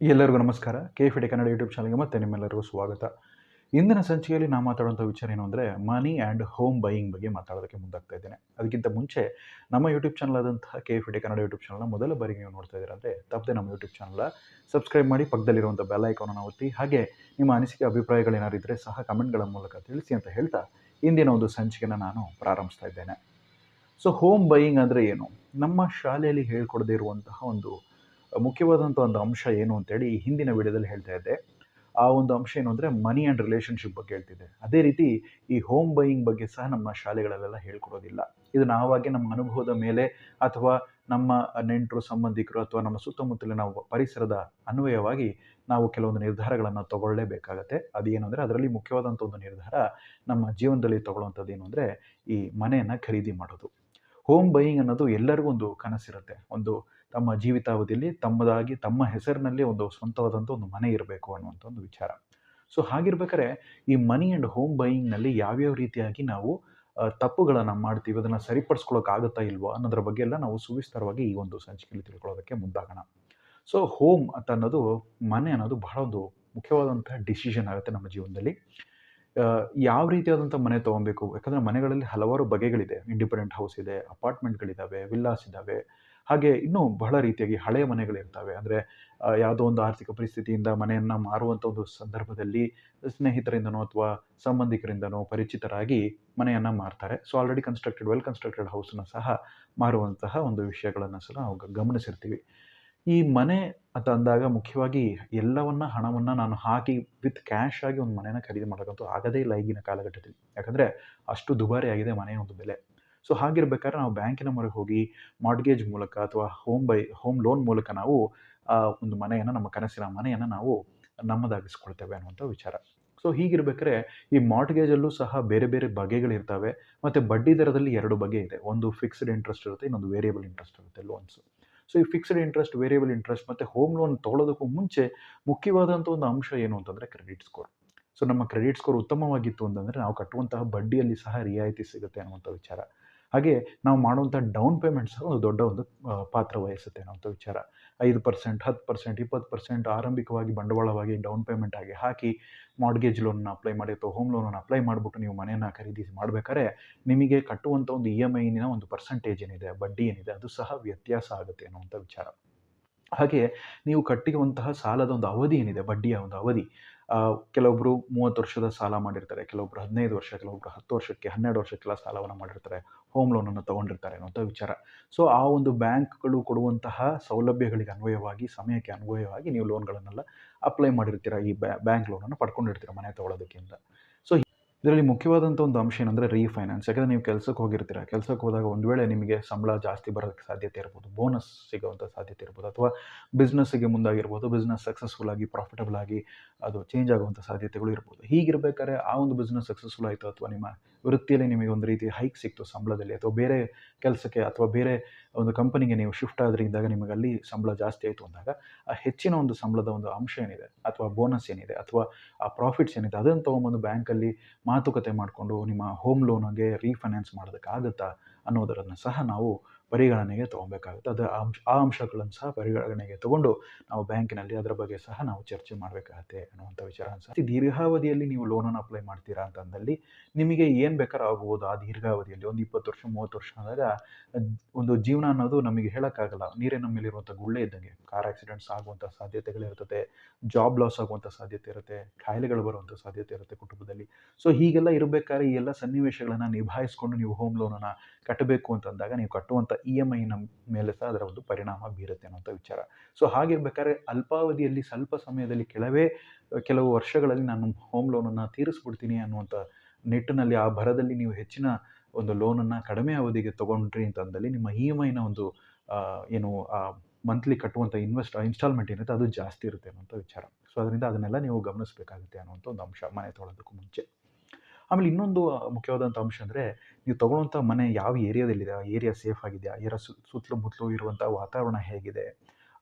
ಎಲ್ಲರಿಗೂ ನಮಸ್ಕಾರ. K F D Kannada YouTube ಚಾನಲ್ಗೆ ಮತ್ತೆ ನಿಮ್ಮೆಲ್ಲರಿಗೂ ಸ್ವಾಗತ. ಇಂದಿನ ಸಂಚಿಕೆಯಲ್ಲಿ ನಾನು ಮಾತಾಡುವಂಥ ವಿಚಾರ ಏನು ಅಂದರೆ ಮನಿ ಆ್ಯಂಡ್ ಹೋಮ್ ಬೈಯಿಂಗ್ ಬಗ್ಗೆ ಮಾತಾಡೋದಕ್ಕೆ ಮುಂದಾಗ್ತಾ ಇದ್ದೇನೆ. ಅದಕ್ಕಿಂತ ಮುಂಚೆ, ನಮ್ಮ ಯೂಟ್ಯೂಬ್ ಚಾನಲ್ ಆದಂತಹ K F D Kannada YouTube ಚಾನಲ್ನ ಮೊದಲ ಬಾರಿಗೆ ನೀವು ನೋಡ್ತಾ ಇದ್ದೀರಾ ಅಂದರೆ, ತಪ್ಪದೆ ನಮ್ಮ ಯೂಟ್ಯೂಬ್ ಚಾನಲ್ನ ಸಬ್ಸ್ಕ್ರೈಬ್ ಮಾಡಿ ಪಕ್ಕದಲ್ಲಿರುವಂಥ ಬೆಲ್ ಐಕಾನನ್ನು ಒತ್ತಿ, ಹಾಗೆ ನಿಮ್ಮ ಅನಿಸಿಕೆ ಅಭಿಪ್ರಾಯಗಳೇನಾದ್ರು ಇದ್ದರೆ ಸಹ ಕಮೆಂಟ್ಗಳ ಮೂಲಕ ತಿಳಿಸಿ ಅಂತ ಹೇಳ್ತಾ ಇಂದಿನ ಒಂದು ಸಂಚಿಕೆನ ನಾನು ಪ್ರಾರಂಭಿಸ್ತಾ ಇದ್ದೇನೆ. ಸೊ ಹೋಮ್ ಬೈಯಿಂಗ್ ಅಂದರೆ ಏನು? ನಮ್ಮ ಶಾಲೆಯಲ್ಲಿ ಹೇಳ್ಕೊಡದೇ ಇರುವಂತಹ ಒಂದು ಮುಖ್ಯವಾದಂಥ ಒಂದು ಅಂಶ ಏನು ಅಂತೇಳಿ ಈ ಹಿಂದಿನ ವಿಡಿಯೋದಲ್ಲಿ ಹೇಳ್ತಾ ಇದ್ದೆ. ಆ ಒಂದು ಅಂಶ ಏನು ಅಂದರೆ ಮನಿ ಆ್ಯಂಡ್ ರಿಲೇಷನ್ಶಿಪ್ ಬಗ್ಗೆ ಹೇಳ್ತಿದ್ದೆ. ಅದೇ ರೀತಿ ಈ ಹೋಮ್ ಬೈಯಿಂಗ್ ಬಗ್ಗೆ ಸಹ ನಮ್ಮ ಶಾಲೆಗಳಲ್ಲೆಲ್ಲ ಹೇಳ್ಕೊಡೋದಿಲ್ಲ. ಇದು ನಾವಾಗೆ ನಮ್ಮ ಅನುಭವದ ಮೇಲೆ ಅಥವಾ ನಮ್ಮ ನೆಂಟರು, ಸಂಬಂಧಿಕರು ಅಥವಾ ನಮ್ಮ ಸುತ್ತಮುತ್ತಲಿನ ಪರಿಸರದ ಅನ್ವಯವಾಗಿ ನಾವು ಕೆಲವೊಂದು ನಿರ್ಧಾರಗಳನ್ನು ತಗೊಳ್ಳೇಬೇಕಾಗತ್ತೆ. ಅದೇನು ಅಂದರೆ ಅದರಲ್ಲಿ ಮುಖ್ಯವಾದಂಥ ಒಂದು ನಿರ್ಧಾರ ನಮ್ಮ ಜೀವನದಲ್ಲಿ ತಗೊಳ್ಳುವಂಥದ್ದು ಏನು ಅಂದರೆ ಈ ಮನೆಯನ್ನು ಖರೀದಿ ಮಾಡೋದು. ಹೋಮ್ ಬೈಯಿಂಗ್ ಅನ್ನೋದು ಎಲ್ಲರಿಗೂ ಒಂದು ಕನಸಿರುತ್ತೆ. ಒಂದು ತಮ್ಮ ಜೀವಿತಾವಧಿಯಲ್ಲಿ ತಮ್ಮದಾಗಿ ತಮ್ಮ ಹೆಸರಿನಲ್ಲಿ ಒಂದು ಸ್ವಂತವಾದಂಥ ಒಂದು ಮನೆ ಇರಬೇಕು ಅನ್ನುವಂಥ ಒಂದು ವಿಚಾರ. ಸೊ ಹಾಗಿರ್ಬೇಕಾದ್ರೆ ಈ ಮನಿ ಆ್ಯಂಡ್ ಹೋಮ್ ಬೈಯಿಂಗ್ನಲ್ಲಿ ಯಾವ್ಯಾವ ರೀತಿಯಾಗಿ ನಾವು ತಪ್ಪುಗಳನ್ನು ಮಾಡ್ತೀವಿ, ಅದನ್ನು ಸರಿಪಡಿಸ್ಕೊಳ್ಳೋಕ್ಕಾಗುತ್ತಾ ಇಲ್ವೋ ಅನ್ನೋದ್ರ ಬಗ್ಗೆ ಎಲ್ಲ ನಾವು ಸುವಿಸ್ತಾರವಾಗಿ ಈ ಒಂದು ಸಂಚಿಕೆಯಲ್ಲಿ ತಿಳ್ಕೊಳ್ಳೋದಕ್ಕೆ ಮುಂದಾಗೋಣ. ಸೊ ಹೋಮ್ ಅಂತ ಅನ್ನೋದು, ಮನೆ ಅನ್ನೋದು ಬಹಳ ಒಂದು ಮುಖ್ಯವಾದಂತಹ ಡಿಸಿಷನ್ ಆಗುತ್ತೆ ನಮ್ಮ ಜೀವನದಲ್ಲಿ. ಯಾವ ರೀತಿಯಾದಂಥ ಮನೆ ತೊಗೊಬೇಕು? ಯಾಕಂದರೆ ಮನೆಗಳಲ್ಲಿ ಹಲವಾರು ಬಗೆಗಳಿದೆ. ಇಂಡಿಪೆಂಡೆಂಟ್ ಹೌಸ್ ಇದೆ ಅಪಾರ್ಟ್ಮೆಂಟ್ಗಳಿದ್ದಾವೆ ವಿಲ್ಲಾಸ್ ಇದ್ದಾವೆ ಹಾಗೆ ಇನ್ನೂ ಬಹಳ ರೀತಿಯಾಗಿ ಹಳೆಯ ಮನೆಗಳಿರ್ತವೆ ಅಂದರೆ ಯಾವುದೋ ಒಂದು ಆರ್ಥಿಕ ಪರಿಸ್ಥಿತಿಯಿಂದ ಮನೆಯನ್ನು ಮಾರುವಂಥ ಒಂದು ಸಂದರ್ಭದಲ್ಲಿ ಸ್ನೇಹಿತರಿಂದನೋ ಅಥವಾ ಸಂಬಂಧಿಕರಿಂದನೋ ಪರಿಚಿತರಾಗಿ ಮನೆಯನ್ನು ಮಾರ್ತಾರೆ. So already constructed well constructed ಹೌಸನ್ನು ಸಹ ಮಾರುವಂತಹ ಒಂದು ವಿಷಯಗಳನ್ನು ಸಹ ನಾವು ಗಮನಿಸಿರ್ತೀವಿ. ಈ ಮನೆ ಅಂತ ಅಂದಾಗ ಮುಖ್ಯವಾಗಿ ಎಲ್ಲವನ್ನ, ಹಣವನ್ನು ನಾನು ಹಾಕಿ ವಿತ್ ಕ್ಯಾಶ್ ಆಗಿ ಒಂದು ಮನೆಯನ್ನು ಖರೀದಿ ಮಾಡೋಕ್ಕಂತೂ ಆಗದೇ ಇಲ್ಲ ಈಗಿನ ಕಾಲಘಟ್ಟದಲ್ಲಿ. ಯಾಕಂದರೆ, ಅಷ್ಟು ದುಬಾರಿ ಆಗಿದೆ ಮನೆಯ ಒಂದು ಬೆಲೆ. ಸೊ ಹಾಗಿರ್ಬೇಕಾದ್ರೆ ನಾವು ಬ್ಯಾಂಕಿನ ಮೊರೆ ಹೋಗಿ ಮಾರ್ಟ್ಗೇಜ್ ಮೂಲಕ ಅಥವಾ ಹೋಮ್ ಬೈ, ಹೋಮ್ ಲೋನ್ ಮೂಲಕ ನಾವು, ಆ, ಒಂದು ಮನೆಯನ್ನು, ನಮ್ಮ ಕನಸಿನ ಮನೆಯನ್ನು ನಾವು ನಮ್ಮದಾಗಿಸ್ಕೊಳ್ತೇವೆ ಅನ್ನುವಂಥ ವಿಚಾರ. ಸೊ ಹೀಗಿರ್ಬೇಕಾದ್ರೆ ಈ ಮಾರ್ಟ್ಗೇಜಲ್ಲೂ ಸಹ ಬೇರೆ ಬೇರೆ ಬಗೆಗಳಿರ್ತವೆ ಮತ್ತು ಬಡ್ಡಿ ದರದಲ್ಲಿ ಎರಡು ಬಗೆ ಇದೆ. ಒಂದು ಫಿಕ್ಸ್ಡ್ ಇಂಟ್ರೆಸ್ಟ್ ಇರುತ್ತೆ, ಇನ್ನೊಂದು ವೇರಿಯಬಲ್ ಇಂಟ್ರೆಸ್ಟ್ ಇರುತ್ತೆ ಲೋನ್ಸ್ ಸೊ ಈ ಫಿಕ್ಸ್ಡ್ ಇಂಟ್ರೆಸ್ಟ್ ವೇರಿಯಬಲ್ ಇಂಟ್ರೆಸ್ಟ್ ಮತ್ತು ಹೋಮ್ ಲೋನ್ ತೊಗೊಳೋದಕ್ಕೂ ಮುಂಚೆ ಮುಖ್ಯವಾದಂಥ ಒಂದು ಅಂಶ ಏನು ಅಂತಂದರೆ ಕ್ರೆಡಿಟ್ ಸ್ಕೋರ್ ಸೊ ನಮ್ಮ ಕ್ರೆಡಿಟ್ ಸ್ಕೋರ್ ಉತ್ತಮವಾಗಿತ್ತು ಅಂತಂದರೆ ನಾವು ಕಟ್ಟುವಂತಹ ಬಡ್ಡಿಯಲ್ಲಿ ಸಹ ರಿಯಾಯಿತಿ ಸಿಗುತ್ತೆ ಅನ್ನುವಂಥ ವಿಚಾರ. ಹಾಗೆ ನಾವು ಮಾಡುವಂಥ ಡೌನ್ ಪೇಮೆಂಟ್ಸ್ ಒಂದು ದೊಡ್ಡ ಒಂದು ಪಾತ್ರ ವಹಿಸುತ್ತೆ ಅನ್ನೋಂಥ ವಿಚಾರ. ಐದು ಪರ್ಸೆಂಟ್ ಹತ್ತು ಪರ್ಸೆಂಟ್ ಇಪ್ಪತ್ತು ಪರ್ಸೆಂಟ್ ಆರಂಭಿಕವಾಗಿ ಬಂಡವಾಳವಾಗಿ ಡೌನ್ ಪೇಮೆಂಟ್ ಆಗಿ ಹಾಕಿ ಮಾಡ್ಗೇಜ್ ಲೋನ್ನ ಅಪ್ಲೈ ಮಾಡಿ ಅಥವಾ ಹೋಮ್ ಲೋನನ್ನು ಅಪ್ಲೈ ಮಾಡಿಬಿಟ್ಟು ನೀವು ಮನೆಯನ್ನು ಖರೀದಿಸಿ ಮಾಡಬೇಕಾದ್ರೆ ನಿಮಗೆ ಕಟ್ಟುವಂಥ ಒಂದು ಇ ಎಂ ಐನ ಒಂದು ಪರ್ಸೆಂಟೇಜ್ ಏನಿದೆ, ಬಡ್ಡಿ ಏನಿದೆ, ಅದು ಸಹ ವ್ಯತ್ಯಾಸ ಆಗುತ್ತೆ ಅನ್ನುವಂಥ ವಿಚಾರ. ಹಾಗೆ ನೀವು ಕಟ್ಟಿರುವಂತಹ ಸಾಲದ ಒಂದು ಅವಧಿ ಏನಿದೆ, ಬಡ್ಡಿಯ ಒಂದು ಅವಧಿ ಕೆಲವೊಬ್ಬರು ಮೂವತ್ತು ವರ್ಷದ ಸಾಲ ಮಾಡಿರ್ತಾರೆ ಕೆಲವೊಬ್ಬರು ಹದಿನೈದು ವರ್ಷ ಕೆಲವೊಬ್ಬರು ಹತ್ತು ವರ್ಷಕ್ಕೆ, ಹನ್ನೆರಡು ವರ್ಷಕ್ಕೆಲ್ಲ ಸಾಲವನ್ನು ಮಾಡಿರ್ತಾರೆ ಹೋಮ್ ಲೋನನ್ನು ತೊಗೊಂಡಿರ್ತಾರೆ ಅನ್ನೋಂಥ ವಿಚಾರ. ಸೊ ಆ ಒಂದು ಬ್ಯಾಂಕ್ಗಳು ಕೊಡುವಂತಹ ಸೌಲಭ್ಯಗಳಿಗೆ ಅನ್ವಯವಾಗಿ, ಸಮಯಕ್ಕೆ ಅನ್ವಯವಾಗಿ ನೀವು ಲೋನ್ಗಳನ್ನೆಲ್ಲ ಅಪ್ಲೈ ಮಾಡಿರ್ತೀರ? ಈ ಬ್ಯಾಂಕ್ ಲೋನನ್ನು ಪಡ್ಕೊಂಡಿರ್ತೀರ ಮನೆ ತೊಗೊಳೋದಕ್ಕಿಂತ? ಸೊ ಇದರಲ್ಲಿ ಮುಖ್ಯವಾದಂಥ ಒಂದು ಅಂಶ ಏನಂದರೆ ರೀಫೈನಾನ್ಸ್ ಯಾಕಂದರೆ ನೀವು ಕೆಲಸಕ್ಕೆ ಹೋಗಿರ್ತೀರ, ಕೆಲಸಕ್ಕೆ ಹೋದಾಗ ಒಂದು ವೇಳೆ ನಿಮಗೆ ಸಂಬಳ ಜಾಸ್ತಿ ಬರೋದಕ್ಕೆ ಸಾಧ್ಯತೆ ಇರ್ಬೋದು ಬೋನಸ್ ಸಿಗೋವಂಥ ಸಾಧ್ಯತೆ ಇರ್ಬೋದು, ಅಥವಾ ಬಿಸ್ನೆಸ್ಸಿಗೆ ಮುಂದಾಗಿರ್ಬೋದು ಬಿಸ್ನೆಸ್ ಸಕ್ಸಸ್ಫುಲ್ ಆಗಿ ಪ್ರಾಫಿಟಬಲ್ ಆಗಿ ಅದು ಚೇಂಜ್ ಆಗುವಂಥ ಸಾಧ್ಯತೆಗಳು ಇರ್ಬೋದು. ಹೀಗಿರ್ಬೇಕಾದ್ರೆ ಆ ಒಂದು ಬಿಸ್ನೆಸ್ ಸಕ್ಸಸ್ಫುಲ್ ಆಯಿತು ಅಥವಾ ನಿಮ್ಮ ವೃತ್ತಿಯಲ್ಲಿ ನಿಮಗೆ ಒಂದು ರೀತಿ ಹೈಕ್ ಸಿಕ್ತು ಸಂಬಳದಲ್ಲಿ, ಅಥವಾ ಬೇರೆ ಕೆಲಸಕ್ಕೆ ಅಥವಾ ಬೇರೆ ಒಂದು ಕಂಪನಿಗೆ ನೀವು ಶಿಫ್ಟ್ ಆದ್ರಿಂದಾಗ ನಿಮಗೆ ಅಲ್ಲಿ ಸಂಬಳ ಜಾಸ್ತಿ ಆಯಿತು ಅಂದಾಗ, ಆ ಹೆಚ್ಚಿನ ಒಂದು ಸಂಬಳದ ಒಂದು ಅಂಶ ಏನಿದೆ, ಅಥವಾ ಬೋನಸ್ ಏನಿದೆ, ಅಥವಾ ಆ ಪ್ರಾಫಿಟ್ಸ್ ಏನಿದೆ, ಅದನ್ನು ತೊಗೊಂಬಂದು ಬ್ಯಾಂಕಲ್ಲಿ ಮಾತುಕತೆ ಮಾಡಿಕೊಂಡು ನಿಮ್ಮ ಹೋಮ್ ಲೋನಿಗೆ ರೀಫೈನಾನ್ಸ್ ಮಾಡೋದಕ್ಕಾಗುತ್ತಾ ಅನ್ನೋದರನ್ನು ಸಹ ನಾವು ಪರಿಗಣನೆಗೆ ತೊಗೊಬೇಕಾಗುತ್ತೆ. ಅದು ಅಂಶ, ಆ ಅಂಶಗಳನ್ನು ಸಹ ಪರಿಗಣನೆಗೆ ತಗೊಂಡು ನಾವು ಬ್ಯಾಂಕಿನಲ್ಲಿ ಅದರ ಬಗ್ಗೆ ಸಹ ನಾವು ಚರ್ಚೆ ಮಾಡಬೇಕಾಗತ್ತೆ ಅನ್ನುವಂಥ ವಿಚಾರ ಅನ್ಸುತ್ತೆ. ದೀರ್ಘಾವಧಿಯಲ್ಲಿ ನೀವು ಲೋನನ್ನು ಅಪ್ಲೈ ಮಾಡ್ತೀರಾ ಅಂತಂದಲ್ಲಿ ನಿಮಗೆ ಏನು ಬೇಕಾದ್ರೂ ಆಗ್ಬೋದು ಆ ದೀರ್ಘಾವಧಿಯಲ್ಲಿ? ಒಂದು ಇಪ್ಪತ್ತು ವರ್ಷ, ಮೂವತ್ತು ವರ್ಷ ಆದಾಗ ಒಂದು ಜೀವನ ಅನ್ನೋದು ನಮಗೆ ಹೇಳೋಕ್ಕಾಗಲ್ಲ. ನೀರಿನ ಮೇಲಿರುವಂಥ ಗುಳ್ಳೆ ಇದ್ದಂಗೆ ಕಾರ್ ಆಕ್ಸಿಡೆಂಟ್ಸ್ ಆಗುವಂಥ ಸಾಧ್ಯತೆಗಳಿರ್ತದೆ ಜಾಬ್ ಲಾಸ್ ಆಗುವಂಥ ಸಾಧ್ಯತೆ ಇರುತ್ತೆ, ಕಾಯಿಲೆಗಳು ಬರುವಂಥ ಸಾಧ್ಯತೆ ಇರುತ್ತೆ ಕುಟುಂಬದಲ್ಲಿ. ಸೊ ಹೀಗೆಲ್ಲ ಇರಬೇಕಾದ್ರೆ ಈ ಎಲ್ಲ ಸನ್ನಿವೇಶಗಳನ್ನು ನಿಭಾಯಿಸ್ಕೊಂಡು ನೀವು ಹೋಮ್ ಲೋನನ್ನು ಕಟ್ಟಬೇಕು ಅಂತಂದಾಗ ನೀವು ಕಟ್ಟುವಂಥ ಇ ಎಂ ಐನ ಮೇಲೆ ಸಹ ಅದರ ಒಂದು ಪರಿಣಾಮ ಬೀರುತ್ತೆ ಅನ್ನೋಂಥ ವಿಚಾರ. ಸೊ ಹಾಗಿರ್ಬೇಕಾದ್ರೆ ಅಲ್ಪಾವಧಿಯಲ್ಲಿ ಸ್ವಲ್ಪ ಸಮಯದಲ್ಲಿ ಕೆಲವೇ, ಕೆಲವು ವರ್ಷಗಳಲ್ಲಿ ನಾನು ಹೋಮ್ ಲೋನನ್ನು ತೀರಿಸ್ಬಿಡ್ತೀನಿ ಅನ್ನುವಂಥ ನಿಟ್ಟಿನಲ್ಲಿ ಆ ಭರದಲ್ಲಿ ನೀವು ಹೆಚ್ಚಿನ ಒಂದು ಲೋನನ್ನು ಕಡಿಮೆ ಅವಧಿಗೆ ತೊಗೊಂಡ್ರಿ ಅಂತಂದಲ್ಲಿ ನಿಮ್ಮ ಇ ಎಂ ಐನ ಒಂದು ಏನು ಮಂತ್ಲಿ ಕಟ್ಟುವಂಥ ಇನ್ವೆಸ್ಟ್ ಇನ್ಸ್ಟಾಲ್ಮೆಂಟ್ ಏನಿದೆ ಅದು ಜಾಸ್ತಿ ಇರುತ್ತೆ ಅನ್ನೋಂಥ ವಿಚಾರ. ಸೊ ಅದರಿಂದ ಅದನ್ನೆಲ್ಲ ನೀವು ಗಮನಿಸಬೇಕಾಗುತ್ತೆ ಅನ್ನುವಂಥ ಒಂದು ಅಂಶ. ಮನೆ ತೊಗೊಳೋದಕ್ಕೂ ಮುಂಚೆ. ಆಮೇಲೆ ಇನ್ನೊಂದು ಮುಖ್ಯವಾದಂಥ ಅಂಶ ಅಂದರೆ ನೀವು ತೊಗೊಳ್ಳೋಂಥ ಮನೆ ಯಾವ ಏರಿಯಾದಲ್ಲಿದೆ, ಆ ಏರಿಯಾ ಸೇಫ್ ಆಗಿದೆಯಾ ಏರಿಯಾ ಸುತ್ತಲೂ ಮುತ್ತಲೂ ಇರುವಂಥ ವಾತಾವರಣ ಹೇಗಿದೆ,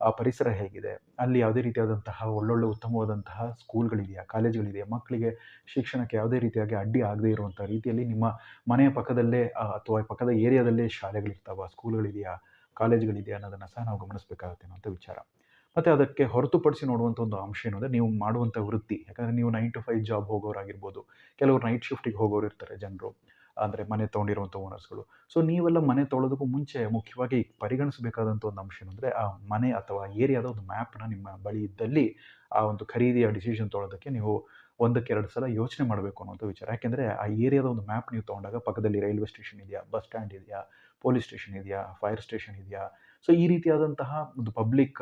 ಆ ಪರಿಸರ ಹೇಗಿದೆ, ಅಲ್ಲಿ ಯಾವುದೇ ರೀತಿಯಾದಂತಹ ಒಳ್ಳೊಳ್ಳೆ ಉತ್ತಮವಾದಂತಹ ಸ್ಕೂಲ್ಗಳಿದೆಯಾ ಕಾಲೇಜುಗಳಿದೆಯಾ, ಮಕ್ಕಳಿಗೆ ಶಿಕ್ಷಣಕ್ಕೆ ಯಾವುದೇ ರೀತಿಯಾಗಿ ಅಡ್ಡಿ ಆಗದೇ ಇರುವಂಥ ರೀತಿಯಲ್ಲಿ ನಿಮ್ಮ ಮನೆಯ ಪಕ್ಕದಲ್ಲೇ ಅಥವಾ ಪಕ್ಕದ ಏರಿಯಾದಲ್ಲೇ ಶಾಲೆಗಳಿರ್ತಾವ ಸ್ಕೂಲ್ಗಳಿದೆಯಾ ಕಾಲೇಜ್ಗಳಿದೆಯಾ ಅನ್ನೋದನ್ನು ಸಹ ನಾವು ಗಮನಿಸಬೇಕಾಗುತ್ತೆ ಅನ್ನೋಂಥ ವಿಚಾರ. ಮತ್ತು ಅದಕ್ಕೆ ಹೊರತುಪಡಿಸಿ ನೋಡುವಂಥ ಒಂದು ಅಂಶ ಏನು ಅಂದರೆ ನೀವು ಮಾಡುವಂಥ ವೃತ್ತಿ. ಯಾಕಂದರೆ ನೀವು ನೈನ್ ಟು ಫೈವ್ ಜಾಬ್ ಹೋಗೋರಾಗಿರ್ಬೋದು. ಕೆಲವರು ನೈಟ್ ಶಿಫ್ಟಿಗೆ ಹೋಗೋರು ಇರ್ತಾರೆ ಜನರು. ಅಂದರೆ ಮನೆ ತೊಗೊಂಡಿರುವಂಥ ಓನರ್ಸ್ಗಳು ಸೊ ನೀವೆಲ್ಲ ಮನೆ ತೊಳೋದಕ್ಕೂ ಮುಂಚೆ ಮುಖ್ಯವಾಗಿ ಪರಿಗಣಿಸಬೇಕಾದಂಥ ಒಂದು ಅಂಶ ಏನಂದರೆ ಆ ಮನೆ ಅಥವಾ ಏರಿಯಾದ ಒಂದು ಮ್ಯಾಪ್ನ ನಿಮ್ಮ ಬಳಿ ಇದ್ದಲ್ಲಿ ಆ ಒಂದು ಖರೀದಿಯ ಡಿಸಿಷನ್ ತೊಗೊಳೋದಕ್ಕೆ ನೀವು ಒಂದಕ್ಕೆ ಎರಡು ಸಲ ಯೋಚನೆ ಮಾಡಬೇಕು ಅನ್ನೋಂಥ ವಿಚಾರ. ಯಾಕೆಂದರೆ ಆ ಏರಿಯಾದ ಒಂದು ಮ್ಯಾಪ್ ನೀವು ತೊಗೊಂಡಾಗ ಪಕ್ಕದಲ್ಲಿ ರೈಲ್ವೆ ಸ್ಟೇಷನ್ ಇದೆಯಾ? ಬಸ್ ಸ್ಟ್ಯಾಂಡ್ ಇದೆಯಾ? ಪೊಲೀಸ್ ಸ್ಟೇಷನ್ ಇದೆಯಾ? ಫೈರ್ ಸ್ಟೇಷನ್ ಇದೆಯಾ? ಸೊ ಈ ರೀತಿಯಾದಂತಹ ಒಂದು ಪಬ್ಲಿಕ್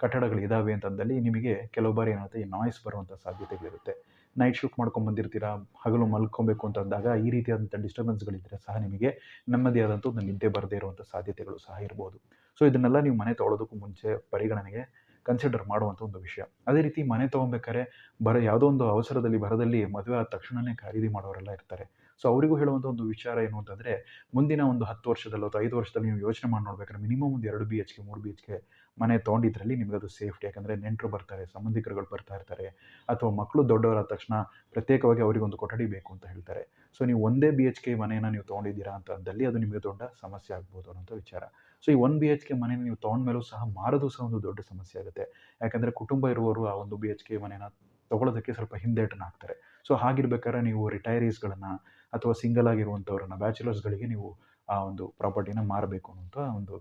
ಕಟ್ಟಡಗಳು ಇದ್ದಾವೆ ಅಂತಂದಲ್ಲಿ ನಿಮಗೆ ಕೆಲವು ಬಾರಿ ಏನಾಗುತ್ತೆ ಈ ನಾಯ್ಸ್ ಬರುವಂಥ ಸಾಧ್ಯತೆಗಳಿರುತ್ತೆ. ನೈಟ್ ಶೂಟ್ ಮಾಡ್ಕೊಂಡು ಬಂದಿರ್ತೀರಾ, ಹಗಲು ಮಲ್ಕೊಬೇಕು ಅಂತಂದಾಗ ಈ ರೀತಿಯಾದಂಥ ಡಿಸ್ಟರ್ಬೆನ್ಸ್ಗಳಿದ್ದರೆ ಸಹ ನಿಮಗೆ ನೆಮ್ಮದಿ ಆದಂಥ ಒಂದು ನಿದ್ದೆ ಬರದೇ ಇರುವಂಥ ಸಾಧ್ಯತೆಗಳು ಸಹ ಇರ್ಬೋದು. ಸೊ ಇದನ್ನೆಲ್ಲ ನೀವು ಮನೆ ತೊಗೊಳೋದಕ್ಕೂ ಮುಂಚೆ ಪರಿಗಣನೆಗೆ ಕನ್ಸಿಡರ್ ಮಾಡುವಂಥ ಒಂದು ವಿಷಯ. ಅದೇ ರೀತಿ ಮನೆ ತೊಗೊಬೇಕಾದ್ರೆ ಬರ, ಯಾವುದೋ ಒಂದು ಅವಸರದಲ್ಲಿ, ಬರದಲ್ಲಿ ಮದುವೆ ಆದ ತಕ್ಷಣವೇ ಖರೀದಿ ಮಾಡೋರೆಲ್ಲ ಇರ್ತಾರೆ. ಸೊ ಅವರಿಗೂ ಹೇಳುವಂಥ ಒಂದು ವಿಚಾರ ಏನು ಅಂತಂದರೆ, ಮುಂದಿನ ಒಂದು ಹತ್ತು ವರ್ಷದಲ್ಲೋ ಅಥವಾ ಐದು ವರ್ಷದಲ್ಲಿ ನೀವು ಯೋಚನೆ ಮಾಡಿ ನೋಡ್ಬೇಕಾದ್ರೆ ಮಿನಿಮಮ್ ಒಂದು ಎರಡು ಬಿ ಎಚ್ ಕೆ ಮೂರು ಬಿ ಎಚ್ ಕೆ ಮನೆ ತೊಗೊಂಡಿದ್ರಲ್ಲಿ ನಿಮ್ಗೆ ಅದು ಸೇಫ್ಟಿ ಯಾಕಂದರೆ ನೆಂಟರು ಬರ್ತಾರೆ, ಸಂಬಂಧಿಕರುಗಳು ಬರ್ತಾ ಇರ್ತಾರೆ ಅಥವಾ ಮಕ್ಕಳು ದೊಡ್ಡವರಾದ ತಕ್ಷಣ ಪ್ರತ್ಯೇಕವಾಗಿ ಅವರಿಗೊಂದು ಕೊಠಡಿ ಬೇಕು ಅಂತ ಹೇಳ್ತಾರೆ. ಸೊ ನೀವು ಒಂದೇ ಬಿ ಎಚ್ ಕೆ ಮನೆಯನ್ನು ನೀವು ತೊಗೊಂಡಿದ್ದೀರಾ ಅಂತ ಅಂದಲ್ಲಿ ಅದು ನಿಮಗೆ ದೊಡ್ಡ ಸಮಸ್ಯೆ ಆಗ್ಬೋದು ಅನ್ನೋಂಥ ವಿಚಾರ. ಸೊ ಈ ಒನ್ ಬಿ ಎಚ್ ಕೆ ಮನೆಯನ್ನು ನೀವು ತೊಗೊಂಡ್ಮೇಲೂ ಸಹ ಮಾರೋದು ಸಹ ಒಂದು ದೊಡ್ಡ ಸಮಸ್ಯೆ ಆಗುತ್ತೆ. ಯಾಕಂದರೆ ಕುಟುಂಬ ಇರುವವರು ಆ ಒಂದು ಬಿ ಎಚ್ ಕೆ ಮನೆನ ತೊಗೊಳೋದಕ್ಕೆ ಸ್ವಲ್ಪ ಹಿಂದೇಟನ್ನು ಹಾಕ್ತಾರೆ. ಸೊ ಹಾಗಿರ್ಬೇಕಾದ್ರೆ ನೀವು ರಿಟೈರೀಸ್ಗಳನ್ನು ಅಥವಾ ಸಿಂಗಲ್ ಆಗಿರುವಂಥವ್ರನ್ನ ಬ್ಯಾಚುಲರ್ಸ್ಗಳಿಗೆ ನೀವು ಆ ಒಂದು ಪ್ರಾಪರ್ಟಿನ ಮಾರಬೇಕು ಅನ್ನೋಂಥ ಒಂದು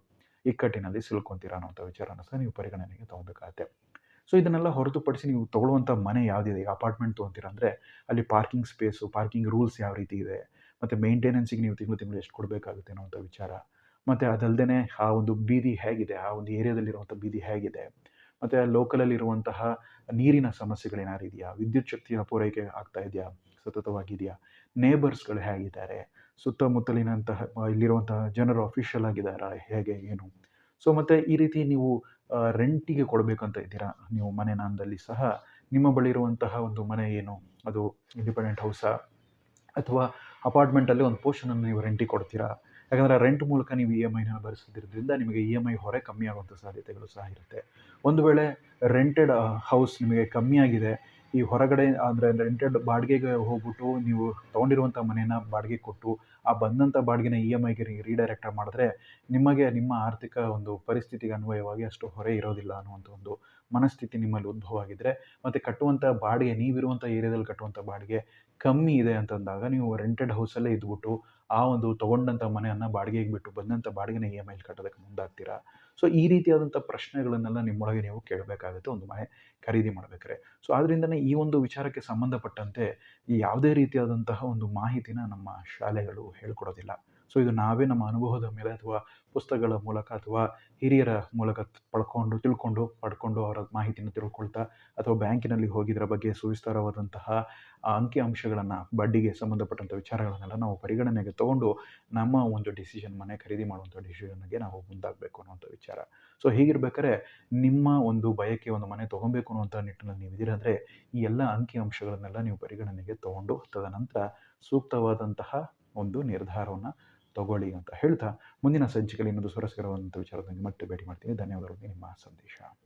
ಇಕ್ಕಟ್ಟಿನಲ್ಲಿ ಸಿಲ್ಕೊಂತೀರಾ ಅನ್ನೋಂಥ ವಿಚಾರನ ಸಹ ನೀವು ಪರಿಗಣನೆಗೆ ತೊಗೊಬೇಕಾಗತ್ತೆ. ಸೊ ಇದನ್ನೆಲ್ಲ ಹೊರತುಪಡಿಸಿ ನೀವು ತೊಗೊಳ್ಳುವಂಥ ಮನೆ ಯಾವುದಿದೆ? ಈಗ ಅಪಾರ್ಟ್ಮೆಂಟ್ ತೊಗೊತೀರಾ ಅಂದರೆ ಅಲ್ಲಿ ಪಾರ್ಕಿಂಗ್ ಸ್ಪೇಸು ಪಾರ್ಕಿಂಗ್ ರೂಲ್ಸ್ ಯಾವ ರೀತಿ ಇದೆ? ಮತ್ತು ಮೇಂಟೆನೆನ್ಸಿಗೆ ನೀವು ತಿಂಗಳು ತಿಂಗಳು ಎಷ್ಟು ಕೊಡಬೇಕಾಗುತ್ತೆ ಅನ್ನೋಂಥ ವಿಚಾರ. ಮತ್ತು ಅದಲ್ಲದೆ ಆ ಒಂದು ಬೀದಿ ಹೇಗಿದೆ? ಆ ಒಂದು ಏರಿಯಾದಲ್ಲಿರುವಂಥ ಬೀದಿ ಹೇಗಿದೆ? ಮತ್ತು ಲೋಕಲಲ್ಲಿರುವಂತಹ ನೀರಿನ ಸಮಸ್ಯೆಗಳೇನಾದ್ರು ಇದೆಯಾ? ವಿದ್ಯುತ್ ಶಕ್ತಿಯ ಪೂರೈಕೆ ಆಗ್ತಾ ಇದೆಯಾ? ಸತತವಾಗಿದೆಯಾ? ನೇಬರ್ಸ್ಗಳು ಹೇಗಿದ್ದಾರೆ? ಸುತ್ತಮುತ್ತಲಿನಂತಹ ಇಲ್ಲಿರುವಂತಹ ಜನರು ಅಫಿಷಿಯಲ್ ಆಗಿದ್ದಾರಾ. ಹೇಗೆ, ಏನು? ಸೊ ಮತ್ತು ಈ ರೀತಿ ನೀವು ರೆಂಟಿಗೆ ಕೊಡಬೇಕಂತ ಇದ್ದೀರಾ? ನೀವು ಮನೆ ಅಂದಲ್ಲಿ ಸಹ ನಿಮ್ಮ ಬಳಿ ಇರುವಂತಹ ಒಂದು ಮನೆ ಏನು? ಅದು ಇಂಡಿಪೆಂಡೆಂಟ್ ಹೌಸಾ ಅಥವಾ ಅಪಾರ್ಟ್ಮೆಂಟಲ್ಲಿ ಒಂದು ಪೋರ್ಷನನ್ನು ನೀವು ರೆಂಟಿಗೆ ಕೊಡ್ತೀರಾ? ಯಾಕಂದರೆ ರೆಂಟ್ ಮೂಲಕ ನೀವು ಇ ಎಂ ಐನ ಭರಿಸೋದ್ರಿಂದ ನಿಮಗೆ ಇ ಎಂ ಐ ಹೊರೆ ಕಮ್ಮಿ ಆಗುವಂಥ ಸಾಧ್ಯತೆಗಳು ಸಹ ಇರುತ್ತೆ. ಒಂದು ವೇಳೆ ರೆಂಟೆಡ್ ಹೌಸ್ ನಿಮಗೆ ಕಮ್ಮಿ ಆಗಿದೆ ಈ ಹೊರಗಡೆ ಅಂದರೆ ರೆಂಟೆಡ್ ಬಾಡಿಗೆಗೆ ಹೋಗ್ಬಿಟ್ಟು ನೀವು ತೊಗೊಂಡಿರುವಂಥ ಮನೇನ ಬಾಡಿಗೆ ಕೊಟ್ಟು, ಆ ಬಂದಂಥ ಬಾಡಿಗೆನ ಇ ಎಂ ಐಗೆ ರೀಡೈರೆಕ್ಟ್ ಮಾಡಿದ್ರೆ ನಿಮಗೆ ನಿಮ್ಮ ಆರ್ಥಿಕ ಒಂದು ಪರಿಸ್ಥಿತಿಗೆ ಅನ್ವಯವಾಗಿ ಅಷ್ಟು ಹೊರೆ ಇರೋದಿಲ್ಲ ಅನ್ನುವಂಥ ಒಂದು ಮನಸ್ಥಿತಿ ನಿಮ್ಮಲ್ಲಿ ಉದ್ಭವ ಆಗಿದ್ದರೆ ಮತ್ತು ಕಟ್ಟುವಂಥ ಬಾಡಿಗೆ ನೀವಿರುವಂಥ ಏರಿಯಾದಲ್ಲಿ ಕಟ್ಟುವಂಥ ಬಾಡಿಗೆ ಕಮ್ಮಿ ಇದೆ ಅಂತಂದಾಗ ನೀವು ರೆಂಟೆಡ್ ಹೌಸಲ್ಲೇ ಇದ್ಬಿಟ್ಟು ಆ ಒಂದು ತೊಗೊಂಡಂಥ ಮನೆಯನ್ನು ಬಾಡಿಗೆಗೆ ಬಿಟ್ಟು ಬಂದಂಥ ಬಾಡಿಗೆನ ಇ ಎಂ ಐಲಿ ಕಟ್ಟೋದಕ್ಕೆ ಮುಂದಾಗ್ತೀರಾ? ಸೊ ಈ ರೀತಿಯಾದಂಥ ಪ್ರಶ್ನೆಗಳನ್ನೆಲ್ಲ ನಿಮ್ಮೊಳಗೆ ನೀವು ಕೇಳಬೇಕಾಗುತ್ತೆ ಒಂದು ಮನೆ ಖರೀದಿ ಮಾಡಬೇಕಾದ್ರೆ. ಸೊ ಆದ್ದರಿಂದನೇ ಈ ಒಂದು ವಿಚಾರಕ್ಕೆ ಸಂಬಂಧಪಟ್ಟಂತೆ ಈ ಯಾವುದೇ ರೀತಿಯಾದಂತಹ ಒಂದು ಮಾಹಿತಿನ ನಮ್ಮ ಶಾಲೆಗಳು ಹೇಳ್ಕೊಡೋದಿಲ್ಲ. ಸೊ ಇದು ನಾವೇ ನಮ್ಮ ಅನುಭವದ ಮೇಲೆ ಅಥವಾ ಪುಸ್ತಕಗಳ ಮೂಲಕ ಅಥವಾ ಹಿರಿಯರ ಮೂಲಕ ಪಡ್ಕೊಂಡು, ತಿಳ್ಕೊಂಡು, ಪಡ್ಕೊಂಡು ಅವರ ಮಾಹಿತಿಯನ್ನು ತಿಳ್ಕೊಳ್ತಾ ಅಥವಾ ಬ್ಯಾಂಕಿನಲ್ಲಿ ಹೋಗಿದ್ರ ಬಗ್ಗೆ ಸುವಿಸ್ತಾರವಾದಂತಹ ಅಂಕಿ ಅಂಶಗಳನ್ನು, ಬಡ್ಡಿಗೆ ಸಂಬಂಧಪಟ್ಟಂಥ ವಿಚಾರಗಳನ್ನೆಲ್ಲ ನಾವು ಪರಿಗಣನೆಗೆ ತಗೊಂಡು ನಮ್ಮ ಒಂದು ಡಿಸಿಷನ್ ಮನೆ ಖರೀದಿ ಮಾಡುವಂಥ ಡಿಸಿಷನ್ಗೆ ನಾವು ಮುಂದಾಗಬೇಕು ಅನ್ನುವಂಥ ವಿಚಾರ. ಸೊ ಹೀಗಿರ್ಬೇಕಾದ್ರೆ ನಿಮ್ಮ ಒಂದು ಬಯಕೆ ಒಂದು ಮನೆ ತೊಗೊಬೇಕು ಅನ್ನುವಂಥ ನಿಟ್ಟಿನಲ್ಲಿ ನೀವು ಇದ್ದೀರಂದರೆ ಈ ಎಲ್ಲ ಅಂಕಿ ಅಂಶಗಳನ್ನೆಲ್ಲ ನೀವು ಪರಿಗಣನೆಗೆ ತಗೊಂಡು ತದನಂತರ ಸೂಕ್ತವಾದಂತಹ ಒಂದು ನಿರ್ಧಾರವನ್ನು ತಗೊಳ್ಳಿ ಅಂತ ಹೇಳ್ತಾ ಮುಂದಿನ ಸಂಚಿಕೆಯಲ್ಲಿ ಇನ್ನೊಂದು ಸುರಸ್ಕರವಾದಂಥ ವಿಚಾರದಲ್ಲಿ ಮತ್ತೆ ಭೇಟಿ ಮಾಡ್ತೀನಿ. ಧನ್ಯವಾದಗಳು. ನಿಮ್ಮ ಸಂದೇಶ.